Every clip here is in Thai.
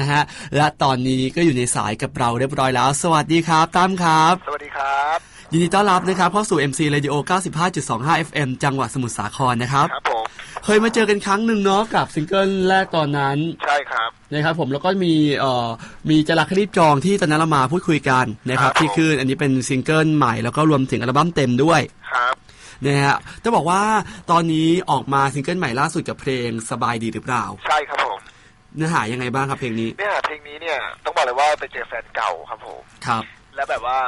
นะฮะและตอนนี้ก็อยู่ในสายกับเราเรียบร้อยแล้ว สวัสดีครับตั้มครับ สวัสดีครับ ยินดีต้อนรับนะครับเข้าสู่ MC Radio 95.25 FM จังหวัดสมุทรสาครนะครับครับผมเคยมาเจอกันครั้งหนึ่งเนาะกับซิงเกิลแรกตอนนั้นใช่ครับนะครับผมแล้วก็มีเอ่อมีจะรักครีบจองที่ตอนนั้นเรามาพูดคุยกันนะครับครับที่คืออันนี้เป็นซิงเกิลใหม่แล้วก็รวมถึงอัลบั้มเต็มด้วยครับนะฮะจะบอกว่าตอนนี้ออกมาซิงเกิลใหม่ล่าสุดกับเพลงสบายดีหรือเปล่า ใช่ครับผม เนื้อหายังไงบ้างครับเพลงนี้เนี่ยเพลงนี้เนี่ยต้องบอกเลยว่าไปเจอแฟนเก่าครับผมครับ แล้วแบบว่า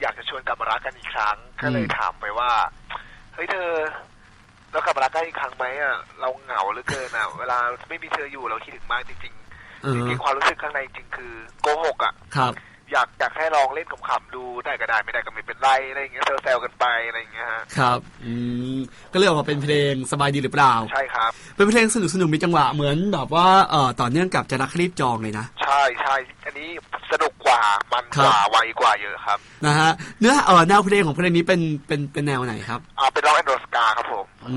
อยากจะชวนกลับมารักกันอีกครั้งก็เลยอืมถามไปว่าเฮ้ยเธอเรากลับมารักกันอีกครั้งไหมอะเราเหงาเหลือเกินอะ เวลาไม่มีเธออยู่เราคิดถึงมากจริงเอๆจอริงๆความรู้สึกข้างในจริงคือโกหกอะครับ อยากอยากให้ลองเล่นขำๆดูได้ก็ได้ไม่ได้ก็ไม่เป็นไรอะไรอย่างเงี้ยแซวๆกันไปอะไรอย่างเงี้ยฮะครับ อืมก็เลยออกมาเป็นเพลงสบายดีหรือเปล่า ใช่ครับ เป็นเพลงสนุกสนุกๆมีจังหวะเหมือนแบบว่าเอ่อต่อเนื่องกับจะรักรีบจองเลยนะ ใช่ใช่อันนี้ สนุกกว่ามันครับกว่าไวกว่าเยอะครับนะฮะเนื้อเอ่อแนวเพลงของเพลงนี้เป็นเป็นเป็นแนวไหนครับอ่าเป็นร้องแอนโดรสกาครับผมอื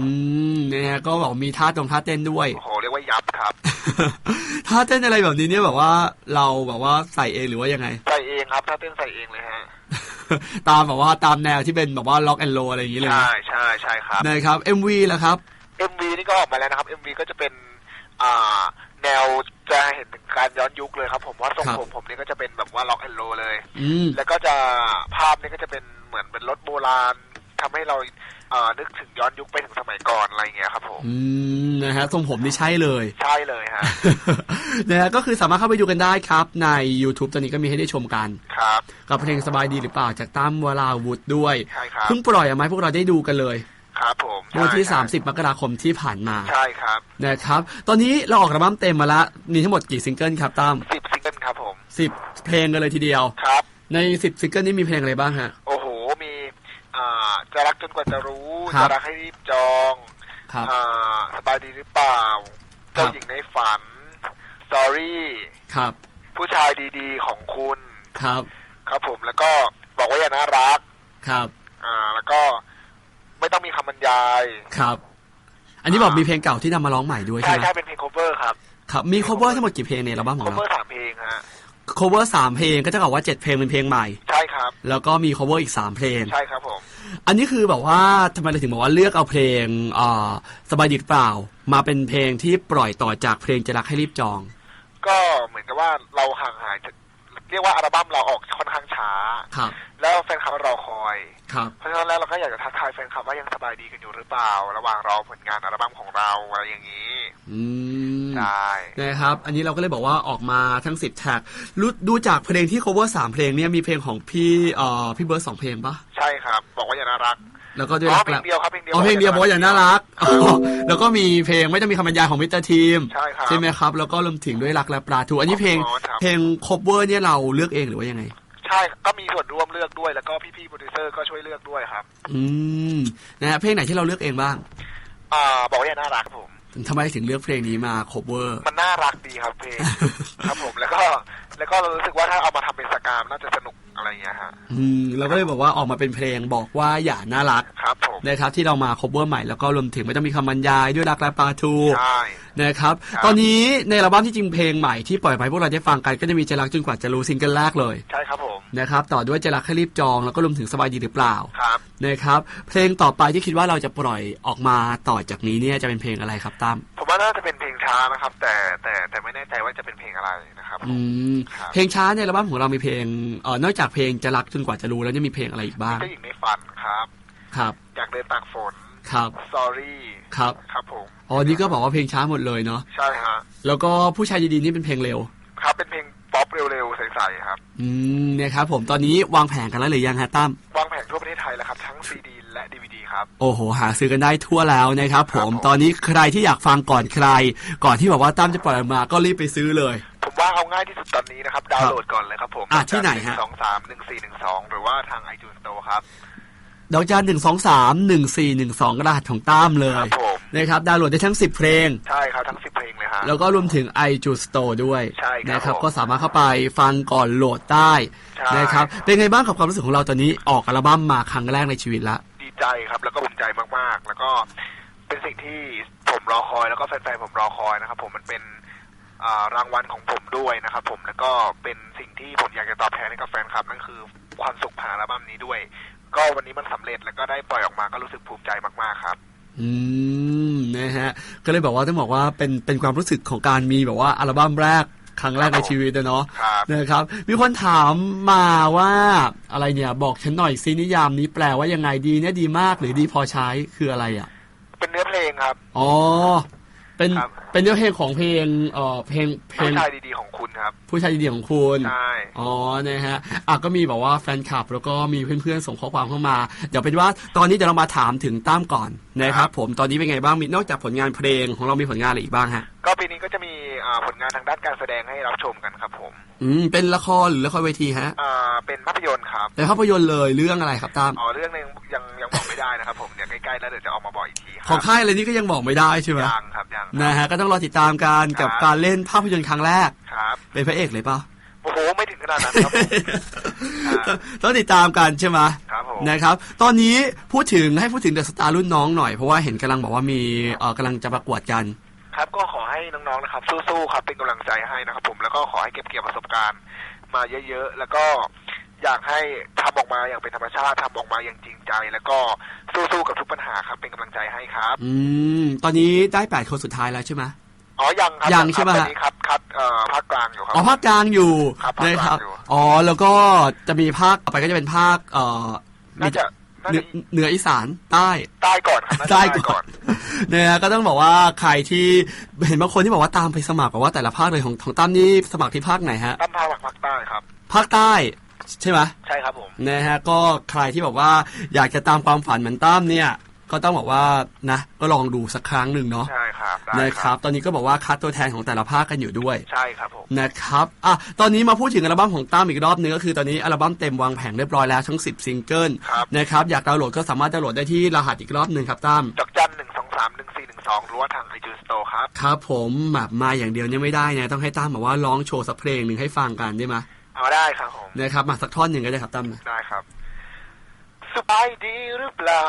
มเนี่ยฮะก็บอกมีท่าตรงท่าเต้นด้วยโอ้โหเรียกว่ายับครับท่าเต้นอะไรแบบนี้เนี่ยแบบว่าเราแบบว่าใส่เองหรือว่ายังไง ใส่เองครับถ้าเต้นใส่เองเลยฮะตามแบบว่าตามแนวที่เป็นแบบว่าล็อกแอนโลอะไรอย่างนี้เลยนะใช่ใช่ใช่ครับนะครับ MV แล้วครับ MV นี่ก็ออกมาแล้วนะครับ MV ก็จะเป็นอ่า แนวจะเห็นถึงการย้อนยุคเลยครับ ผมว่าทรงครับผมผมนี่ก็จะเป็นแบบว่าล็อกแอนโลเลยอืมแล้วก็จะภาพนี่ก็จะเป็นเหมือนเป็นรถโบราณทำให้เราอ่านึกถึงย้อนยุคไปถึงสมัยก่อนอะไรอย่างเงี้ยครับผมอืมนะฮะทรงผมนี่ใช่เลย ใช่เลยฮะนะฮะก็คือสามารถเข้าไปดูกันได้ครับ ใน YouTube ตอนนี้ก็มีให้ได้ชมกันครับ กับเพลงสบายดีหรือเปล่าจากตั้มวราวุธด้วยใช่ครับเพิ่งปล่อยออกมาให้พวกเราได้ดูกันเลย ครับผมเมื่อวันที่ใช่ครับ30 มกราคมที่ผ่านมาใช่ครับนะครับ ตอนนี้เราออกอัลบั้มเต็มมาแล้วมีทั้งหมดกี่ซิงเกิลครับตั้มสิบซิงเกิลครับผมสิบเพลงกันเลยทีเดียวครับ ในสิบซิงเกิลนี้มีเพลงอะไรบ้างฮะ โอ้โหมีอ่าจะรักจนกว่าจะรู้ครับ จะรักให้รีบจองครับ อ่าสบายดีหรือเปล่าครับ เจ้าหญิงในฝันสตอรี่ครับผู้ชายดีๆ ของคุณ ครับครับผมแล้วก็บอกว่าอย่าน่ารัก ครับ อ่า แล้วก็ ไม่ต้องมีคำบรรยาย ครับ อันนี้บอกมีเพลงเก่าที่นำมาร้องใหม่ด้วยใช่ใช่ไหมใช่เป็นเพลง cover ครับ ครับมี cover ทั้งหมดกี่เพลงในอัลบั้มของเรา cover สามเพลงฮะ cover สามเพลงก็จะบอกว่าเจ็ดเพลงเป็นเพลงใหม่ ใช่ครับ แล้วก็มี cover อีกสามเพลง ใช่ครับผม อันนี้คือแบบว่าทำไมเราถึงบอกว่าเลือกเอาเพลงอ่าสบายดีหรือเปล่า มาเป็นเพลงที่ปล่อยต่อจากเพลงจะรักให้รีบจอง ก็เหมือนกับว่าเราห่างหายจากเรียกว่าอัลบั้มเราออกค่อนข้างช้า ครับ แล้วแฟนคลับรอคอยครับ เพราะฉะนั้นแล้วเราก็อยากจะทักทายแฟนคลับว่ายังสบายดีกันอยู่หรือเปล่า ระหว่างรอผลงานอัลบั้มของเราอะไรอย่างนี้ อืมใช่นะครับ อันนี้เราก็เลยบอกว่าออกมาทั้งสิบแท็กรู้ดูจากเพลงที่ cover สามเพลงเนี่ยมีเพลงของพี่เอ่อพี่เบิร์ดสองเพลงปะใช่ครับ บอกว่าอย่าน่ารักแล้วก็ด้วยอ๋อรักเพลแล้งเดียวครับเพลงเดียวอ๋อเพลงเดียวบอกว่าอย่าน่ารักอ๋อแล้วก็มีเพลงไม่ต้องมีคำบรรยายของมิสเตอร์ทีมใช่ครับใช่ไหมครับ แล้วก็รวมถึงด้วยรักและปลาทู อันนี้เพลงอ๋อครับเพลง cover เนี่ยเราเลือกเองหรือว่ายังไงใช่ก็มีส่วนร่วมเลือกด้วย แล้วก็พี่ๆโปรดิวเซอร์ก็ช่วยเลือกด้วยครับ อืมนะฮะเพลงไหนที่เราเลือกเองบ้างอ่าบอกว่าอย่าน่ารักครับผมทำไมถึงเลือกเพลงนี้มา cover มันน่ารักดีครับเพลงครับผมแล้วก็แล้วก็เรารู้สึกว่าถ้าเอามาทำเป็นสกามน่าจะสนุกอะไรอย่างเงี้ยฮะอืมเราก็เลยบอกว่าออกมาเป็นเพลงบอกว่าอย่าน่ารักครับผมนะครับที่เรามา cover ใหม่แล้วก็รวมถึงไม่ต้องมีคำบรรยายด้วยรักและปลาทูใช่นะครับครับ ตอนนี้ในอัลบั้มที่จริงเพลงใหม่ที่ปล่อยไปพวกเราได้ฟังกันก็จะมีจะรักจนกว่าจะรู้ซิงเกิลแรกเลยใช่ครับผม นะครับ ต่อด้วยจะรักให้รีบจองแล้วก็รวมถึงสบายดีหรือเปล่าครับนะครับ เพลงต่อไปที่คิดว่าเราจะปล่อยออกมาต่อจากนี้เนี่ยจะเป็นเพลงอะไรครับตั้มผมว่าน่าจะเป็นเพลงช้านะครับ แต่แต่แต่ไม่แน่ใจว่าจะเป็นเพลงอะไรนะครับผมอืมครับเพลงช้าในอัลบั้มของเรามีเพลงเอ่อนอกจากเพลงจะรักจนกว่าจะรู้แล้วยังมีเพลงอะไรอีกบ้างเจ้าหญิงในฝันครับครับอยากเดินตากฝนครับสอรี่ครับ ครับผม อ๋อ นี่ก็บอกว่าเพลงช้าหมดเลยเนาะ ใช่ฮะ แล้วก็ผู้ชายดีๆนี่เป็นเพลงเร็ว ครับ เป็นเพลงป๊อปเร็วๆ ใสๆครับ อืมเนี่ยครับผมตอนนี้วางแผนกันแล้วหรือยังฮะตั้มวางแผงทั่วประเทศไทยแล้วครับ ทั้งซีดีและดีวดีครับ โอ้โห หาซื้อกันได้ทั่วแล้วนะครับผมครับผมตอนนี้ใครที่อยากฟังก่อนใคร ก่อนที่บอกว่าตั้มจะปล่อยออกมาก็รีบไปซื้อเลย ผมว่าเอาง่ายที่สุดตอนนี้นะครับดาวน์โหลดก่อนเลยครับผมอะที่ไหนฮะสองสามหนึ่งสี่หนึ่งสองหรือว่าทาง iTunes Store ครับดอกจันหนึ่งสองสามหนึ่งสี่หนึ่งสองรหัสของตั้มเลครัยบผมนะครับดาวน์โหลดได้ทั้ง10เพลงใช่ครับทั้งสิบ เพลงเลยฮะแล้วก็รวมถึง iTunes Store ด้วยใช่ครับนะครับผมก็สามารถเข้าไปฟังก่อนโหลดได้ใช่นะครับเป็นไงบ้างกับความรู้สึกของเราตอนนี้ออกอัลบั้มมาครั้งแรกในชีวิตละดีใจครับ แล้วก็ภูมิใจมากๆ แล้วก็เป็นสิ่งที่ผมรอคอยแล้วก็แฟนๆผมรอคอยนะครับ ผมมันเป็นอ่ารางวัลของผมด้วยนะครับผมแล้วก็เป็นสิ่งที่ผมอยากจะตอบแทนให้กับแฟนคลับนั่นคือความสุขผ่านอัลบั้มนี้ด้วย ก็วันนี้มันสำเร็จแล้วก็ได้ปล่อยออกมาก็รู้สึกภูมิใจมากๆครับ อืมนะฮะ ก็เลยบอกว่าต้องบอกว่าเป็นเป็นความรู้สึกของการมีแบบว่าอัลบั้มแรกครั้งแรกในชีวิตนะเนาะครับนะครับ มีคนถามมาว่าอะไรเนี่ย บอกฉันหน่อยซินิยามนี้แปลว่ายังไงดีเนี่ยดีมากหรือดีพอใช้คืออะไรอะ เป็นเนื้อเพลงครับ อ๋อ เป็นครับ เป็นเนื้อเพลงของเพลงเอ่อเพลงเพลผู้งชายดีๆของคุณครับ ผู้ชายดีๆของคุณ ใช่ อ๋อ นะฮะ อะก็มีแบบว่าแฟนคลับ แล้วก็มีเพื่อนๆ ส่งข้อความเข้ามา เดี๋ยวเป็นว่าตอนนี้เดี๋ยวเรามาถามถึงตั้มก่อนนะครับผม ตอนนี้เป็นไงบ้าง มีนอกจากผลงานเพลงของเรามีผลงานอะไรอีกบ้างฮะ ก็ปีนี้ก็จะมีอ่าผลงานทางด้านการแสดงให้รับชมกันครับผม อืมเป็นละครหรือละครเวทีฮะอ่าเป็นภาพยนตร์ครับเป็นภาพยนตร์เลยเรื่องอะไรครับตั้มอ๋อเรื่องหนึงยังยังบอกไม่ได้นะครับผมเดี๋ยวใกล้ๆแล้วเดี๋ยวจะออกมาบอกอีกทีคของรับค่ายอะไรนี่ก็ยังบอกไม่ได้ใช่ไหมยังครับยังครับ นะฮะก็ต้องรอติดตามกันกับครับ การเล่นภาพยนตร์ครั้งแรก ครับเป็นพระเอกเลยเปล่าโอ้โหไม่ถึงขนาดนั้นครับผม ครับ ต้องติดตามกันใช่ไหมครับผมนะครับ ตอนนี้พูดถึงให้พูดถึงเดอะสตาร์รุ่นน้องหน่อยเพราะว่าเห็นกำลังบอกว่ามีเอ่อกำลังจะประกวดกัน ครับก็ขอให้ น้องๆนะครับ สู้ๆครับเป็นกำลังใจให้นะครับผมแล้วก็ขอให้เก็บเกี่ยวประสบการณ์ มาเยอะๆแล้วก็อยากให้ทำออกมาอย่างเป็นธรรมชาติทำออกมาอย่างจริงใจ แล้วก็สู้ๆกับทุกปัญหาครับเป็นกำลังใจให้ครับ อืมตอนนี้ได้แปดคนสุดท้ายแล้วใช่ไหมอ๋อยังครับยังใช่ปะตฮะอนนี้ครับคัดเอ่อภาคกลางอยู่ครับอ๋อภาคกลางอยู่ครับภาคนะกคลางรับอยู่อ๋อแล้วก็จะมีภาคต่อไปก็จะเป็นภาคเอ่อน่าจะน่า เหนืจะอเหนืออีสานใต้ใต้ก่อนครับน่าจะใต้ใต้ก่อนนะฮะก็ต้องบอกว่าใครที่เห็นบางคนที่บอกว่าตามไปสมัครบอกว่าแต่ละภาคเลยของของตั้มนี่สมัครที่ภาคไหนฮะตั้มภาคหลักภาคใต้ครับภาคใต้ใช่ไหมใช่ครับผมนะฮะก็ใครที่บอกว่าอยากจะตามความฝันเหมือนตั้มเนี่ย ก็ต้องบอกว่านะก็ลองดูสักครั้งหนึ่งเนาะใช่ครับได้นะครับ ตอนนี้ก็บอกว่าคัดตัวแทนของแต่ละภาคกันอยู่ด้วยใช่ครับผมนะครับอะตอนนี้มาพูดถึงอัลบั้มของตั้มอีกรอบนึงก็คือตอนนี้อัลบั้มเต็มวางแผงเรียบร้อยแล้วทั้ง 10 ซิงเกิลครับนะครับอยากดาวน์โหลดก็สามารถดาวน์โหลดได้ที่รหัสอีกรอบหนึ่งครับตั้มดอกจันหนึ่งสองสามหนึ่งสี่หนึ่งสองหรือว่าทางไอจูสโตครับครับผมแบบมาอย่างเดียวเนี่ยไม่ได้นะต้องให้ตั้มแบบว่าร้องโชว์สักเพลงหนึ่งให้ฟังกันได้ไหมเอาได้ครับผมนะครับมาสักท่อนหนึ่งก็ได้ครับตั้มนะได้ครับสบายดีหรือเปล่า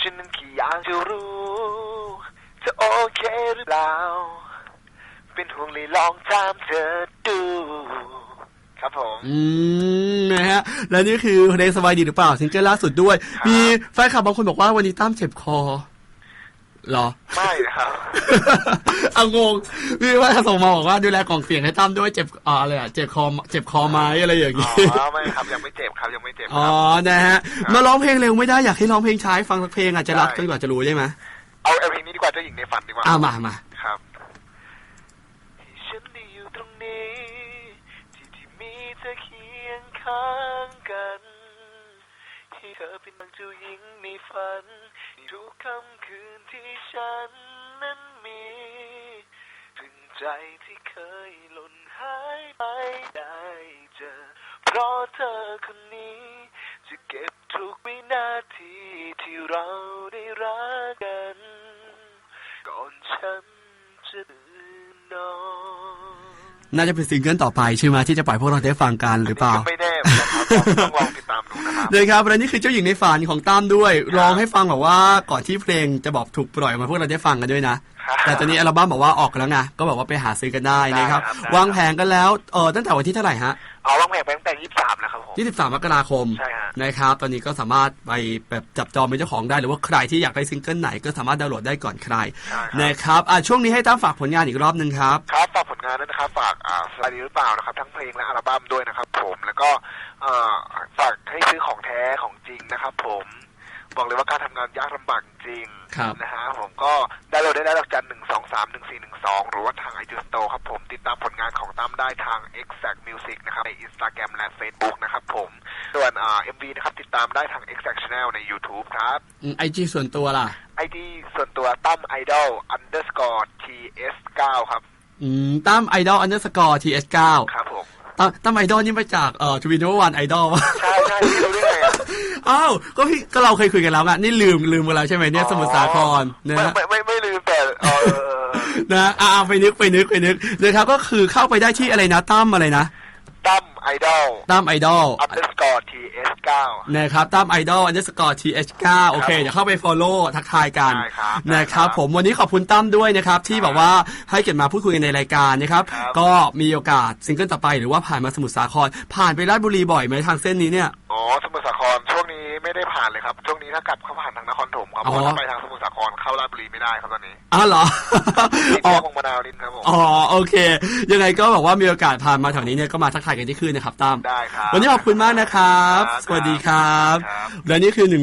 ฉันนั้นแค่อยากจะรู้จะโอเคหรือเปล่า เป็นห่วงเลยลองถามเธอดู ครับผม อืมนะฮะ และนี่คือเพลงสบายดีหรือเปล่าซิงเกิลล่าสุดด้วยครับมีแฟนคลับบางคนบอกว่าวันนี้ตั้มเจ็บคอเหรอ ไม่นะครับเอางงพี่ว่าส่งมาบอกว่าดูแลกล่องเสียงให้ตั้มด้วยเจ็บอ่าอะไรอะเจ็บคอเจ็บคอไหมอะไรอย่างอ๋งี้ อไม่ครับยังไม่เจ็บครับยังไม่เจ็บอ๋คอ รับ นะฮะมาร้องเพลงเร็วไม่ได้อยากให้ร้องเพลงช้าให้ฟังสักเพลงอาจจะรักได้จนกว่าจะรู้ใช่ไหมเอาเอาเพลงนี้ดีกว่าเจ้าหญิงในฝันดีกว่า อ่ามามา ครับที่ฉันได้อยู่ตรงนี้ ที่ที่มีเธอเคียงข้างกัน ที่เธอเป็นนางเจ้าหญิงในฝันในทุกค่ำคืนที่ฉันนั้นมีถึงใจที่เคยหล่นหายไปได้เจอ เพราะเธอคนนี้ จะเก็บทุกวินาทีที่เราได้รักกัน ก่อนฉันจะตื่นนอนน่าจะเป็นซิงเกิลต่อไปใช่ไหมที่จะปล่อยพวกเราได้ฟังกันหรือเปล่าก็ไม่แน่เหมือนกันครับต้องลองติดตามดู นะครับเลยครับและนี่คือเจ้าหญิงในฝันของตั้มด้วยร้องให้ฟังแบบว่าก่อนที่เพลงจะบอกถูกปล่อยออกมาพวกเราได้ฟังกันด้วยนะครับ แต่ตอนนี้อัลบั้มบอกว่าออกแล้วไงก็บอกว่าไปหาซื้อกันได้นะครับ ได้ครับได้วางแผงกันแล้วเออตั้งแต่วันที่เท่าไหร่ฮะเอาวางแผนไปตั้งแต่ยี่สิบสามนะครับผม 23มกราคมใช่ฮะ นะครับ ตอนนี้ก็สามารถไปแบบจับจองเป็นเจ้าของได้หรือว่าใครที่อยากได้ซิงเกิลไหนก็สามารถดาวน์โหลดได้ก่อนใครใช่ครับนะครับอะช่วงนี้ให้ตั้มฝากผลงานอีกรอบหนึ่งครับ ครับฝากผลงานด้วยนะครับฝากอ่าสไลด์หรือเปล่านะครับ ทั้งเพลงและอัลบั้มด้วยนะครับผมแล้วก็เอ่อฝากให้ซื้อของแท้ของจริงนะครับ ผม บอกเลยว่าการทำงานยากลำบากจริงครับ นะฮะผมก็ได้ โหลดได้แล้วดอกจันหนึ่งสองสามหนึ่งสี่หนึ่งสองหรือว่าทางไอจูสโตครับผม ติดตามผลงานของตั้มได้ทาง Exact Music นะครับ ใน Instagram และ Facebook นะครับผม ส่วนอ่า MV นะครับ ติดตามได้ทาง Exact Channel ใน YouTube ครับไอจีส่วนตัวล่ะ ID ส่วนตัวตั้ม idol underscore ts 9ครับ อืมตั้มไอดอลอันเดอร์สกอร์ทีเอสเก้าครับผมตั้มไอดอลนี่มาจากเอ่อทวินโนวันไอดอลใช่ใช่พี่รู้ได้ไงอะอ้าวก็พี่ก็เราเคยคุยกันแล้วอะนี่ลืมลืมไปแล้วใช่ไหมเนี่ยสมุทรสาครนะไม่ฮะไม่ไม่ นะอ่าไปนึกไปนึกไปนึกนะครับก็คือเข้าไปได้ที่อะไรนะตั้มอะไรนะตั้มไอดอลตั้มไอดอลอัพเดสกอร์ทีเอสเก้านะครับตั้มไอดอลอันเดอร์สกอร์ทีเอชโอเคครับเดี๋ยวเข้าไป follow ทักทายกันได้ครับนะคได้ครัรับบผมวันนี้ขอบคุณตั้มด้วยนะครับที่แบบว่าให้เกียรติมาพูดคุยกันในรายการนะครับครับ ก็มีโอกาสซิงเกิลต่อไปหรือว่าผ่านมาสมุทรสาครผ่านไปราชบุรีบ่อยไหมทางเส้นนี้เนี่ยอ๋อสมุทรสาครช่วงนี้ ไม่ได้ผ่านเลยครับ ช่วงนี้ถ้ากลับเข้าผ่านทางนครถมครับอ๋เพอราะถ้าไปทางสมุทรสาครเข้าราชบุรีไม่ได้ครับตอนนี้อ้าวเหรอติดอ๋อแค่วงมะนาวนิดครับผมอ๋อโอเค ยังไงก็แบบว่ามีโอกาสผ่านมาแถวนี้เนี่ยก็มาทักทายกันที่คืนนะครับตั้มได้ครับวันนี้ขอบคุณมากนะครับครับสวัสดีครับครับ และนี่คือหนึ่ง